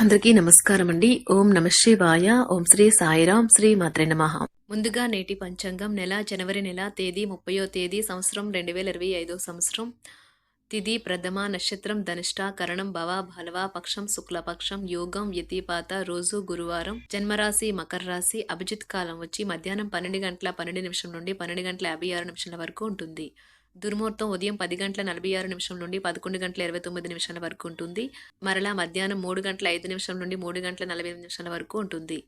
అందరికీ నమస్కారం అండి ఓం నమ శివాయ. ఓం శ్రీ సాయిరాం శ్రీ మాత్రే నమ. ముందుగా నేటి పంచాంగం నెల జనవరి నెల తేదీ ముప్పయో తేదీ సంవత్సరం రెండు వేల ఇరవై ఐదో సంవత్సరం. తిథి ప్రథమ నక్షత్రం ధనిష్ట కరణం భవ భలవ పక్షం శుక్లపక్షం యోగం వ్యతిపాత రోజు గురువారం. జన్మరాశి మకర రాశి అభిజిత్ కాలం వచ్చి మధ్యాహ్నం పన్నెండు గంటల పన్నెండు నిమిషం నుండి పన్నెండు గంటల యాభై ఆరు నిమిషాల వరకు ఉంటుంది. దుర్ముహూర్తం ఉదయం పది గంటల నలభై ఆరు నిమిషం నుండి పదకొండు గంటల ఇరవై తొమ్మిది నిమిషాల వరకు ఉంటుంది. మరలా మధ్యాహ్నం మూడు గంటల ఐదు నిమిషం నుండి మూడు గంటల నలభై ఐదు నిమిషాల వరకు ఉంటుంది.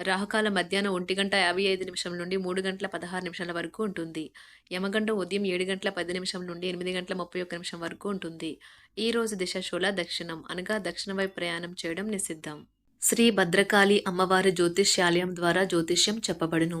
రాహుకాలం మధ్యాహ్నం ఒంటి గంట యాభై ఐదు నిమిషం నుండి మూడు గంటల పదహారు నిమిషాల వరకు ఉంటుంది. యమగండం ఉదయం ఏడు గంటల పది నిమిషం నుండి ఎనిమిది గంటల ముప్పై ఒక్క నిమిషం వరకు ఉంటుంది. ఈ రోజు దిశ శూల దక్షిణం అనగా దక్షిణ వైపు ప్రయాణం చేయడం నిషిద్ధం. శ్రీ భద్రకాళి అమ్మవారి జ్యోతిష్యాలయం ద్వారా జ్యోతిష్యం చెప్పబడును.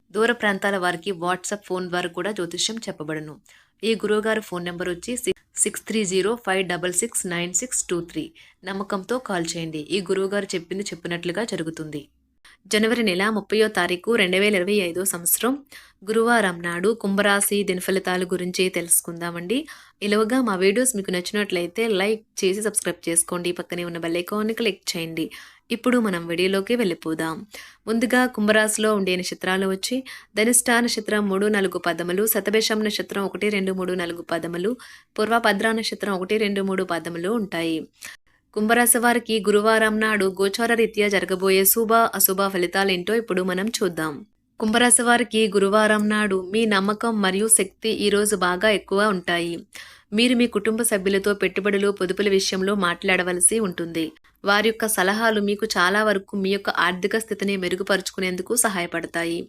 దూర ప్రాంతాల వారికి వాట్సాప్ ఫోన్ ద్వారా కూడా జ్యోతిష్యం చెప్పబడును. ఈ గురువుగారి ఫోన్ నెంబర్ వచ్చి six three zero five double six nine six two three నమ్మకంతో కాల్ చేయండి. ఈ గురువుగారు చెప్పింది చెప్పినట్లుగా జరుగుతుంది. జనవరి నెల ముప్పయో తారీఖు రెండు వేల ఇరవై ఐదో సంవత్సరం. గురువారం నాడు కుంభరాశి దినఫలితాల గురించి తెలుసుకుందామండి. ఇలాగా మా వీడియోస్ మీకు నచ్చినట్లయితే లైక్ చేసి సబ్స్క్రైబ్ చేసుకోండి. పక్కనే ఉన్న బెల్ ఐకాన్ని క్లిక్ చేయండి. ఇప్పుడు మనం వీడియోలోకి వెళ్ళిపోదాం. ముందుగా కుంభరాశిలో ఉండే నక్షత్రాలు వచ్చి ధనిష్ట నక్షత్రం మూడు నాలుగు పదములు శతభేషం నక్షత్రం ఒకటి రెండు మూడు నాలుగు పదములు పూర్వభద్ర నక్షత్రం ఒకటి రెండు మూడు పదములు ఉంటాయి. కుంభరాశి వారికి గురువారం నాడు గోచార రీత్యా జరగబోయే శుభ అశుభ ఫలితాలేంటో ఇప్పుడు మనం చూద్దాం. కుంభరాశి వారికి గురువారం నాడు మీ నమ్మకం మరియు శక్తి ఈరోజు బాగా ఎక్కువ ఉంటాయి. మీరు మీ కుటుంబ సభ్యులతో పెట్టుబడులు పొదుపుల విషయంలో మాట్లాడవలసి ఉంటుంది. వారి యొక్క సలహాలు మీకు చాలా వరకు మీ యొక్క ఆర్థిక స్థితిని మెరుగుపరుచుకునేందుకు సహాయపడతాయి.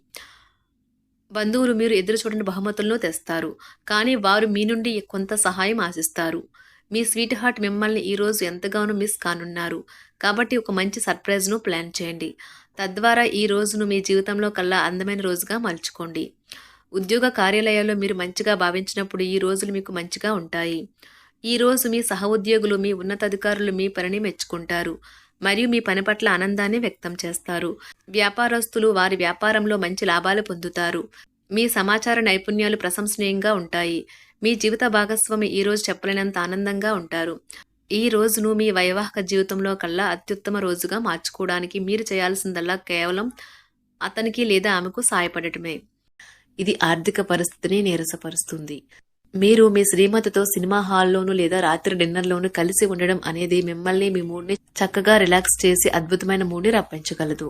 బంధువులు మీరు ఎదురు చూడని బహుమతులను తెస్తారు. కానీ వారు మీ నుండి కొంత సహాయం ఆశిస్తారు. మీ స్వీట్ హార్ట్ మిమ్మల్ని ఈరోజు ఎంతగానో మిస్ కానున్నారు. కాబట్టి ఒక మంచి సర్ప్రైజ్ను ప్లాన్ చేయండి. తద్వారా ఈ రోజును మీ జీవితంలో కల్లా అందమైన రోజుగా మలుచుకోండి. ఉద్యోగ కార్యాలయాల్లో మీరు మంచిగా భావించినప్పుడు ఈ రోజులు మీకు మంచిగా ఉంటాయి. ఈ రోజు మీ సహ ఉద్యోగులు మీ ఉన్నతాధికారులు మీ పనిని మెచ్చుకుంటారు. మరియు మీ పని పట్ల ఆనందాన్ని వ్యక్తం చేస్తారు. వ్యాపారస్తులు వారి వ్యాపారంలో మంచి లాభాలు పొందుతారు. మీ సమాచార నైపుణ్యాలు ప్రశంసనీయంగా ఉంటాయి. మీ జీవిత భాగస్వామి ఈ రోజు చెప్పలేనంత ఆనందంగా ఉంటారు. ఈ రోజును మీ వైవాహిక జీవితంలో కల్లా అత్యుత్తమ రోజుగా మార్చుకోవడానికి మీరు చేయాల్సిందల్లా కేవలం అతనికి లేదా ఆమెకు సాయపడటమే. ఇది ఆర్థిక పరిస్థితిని నీరసపరుస్తుంది. మీరు మీ శ్రీమతితో సినిమా హాల్లోనూ లేదా రాత్రి డిన్నర్లోనూ కలిసి ఉండడం అనేది మిమ్మల్ని మీ మూడ్ని చక్కగా రిలాక్స్ చేసి అద్భుతమైన మూడ్ని రప్పించగలదు.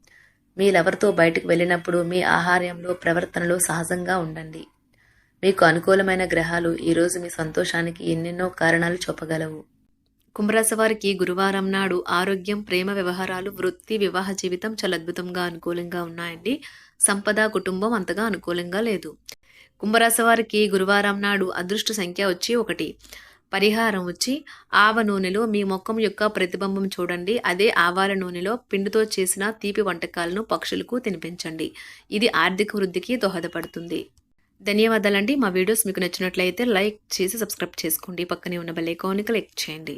మీ లవర్తో బయటకు వెళ్ళినప్పుడు మీ ఆహార్యంలో ప్రవర్తనలో సహజంగా ఉండండి. మీకు అనుకూలమైన గ్రహాలు ఈరోజు మీ సంతోషానికి ఎన్నెన్నో కారణాలు చెప్పగలవు కుంభరాశి వారికి గురువారం నాడు ఆరోగ్యం ప్రేమ వ్యవహారాలు వృత్తి వివాహ జీవితం చాలా అద్భుతంగా అనుకూలంగా ఉన్నాయండి. సంపద కుటుంబం అంతగా అనుకూలంగా లేదు. కుంభరాశి వారికి గురువారం నాడు అదృష్ట సంఖ్య వచ్చి ఒకటి. పరిహారం వచ్చి ఆవ నూనెలో మీ ముఖం యొక్క ప్రతిబింబం చూడండి. అదే ఆవాల నూనెలో పిండితో చేసిన తీపి వంటకాలను పక్షులకు తినిపించండి. ఇది ఆర్థిక వృద్ధికి దోహదపడుతుంది. ధన్యవాదాలండి. మా వీడియోస్ మీకు నచ్చినట్లయితే లైక్ చేసి సబ్స్క్రైబ్ చేసుకోండి. పక్కనే ఉన్న బెల్ ఐకాన్ని క్లిక్ చేయండి.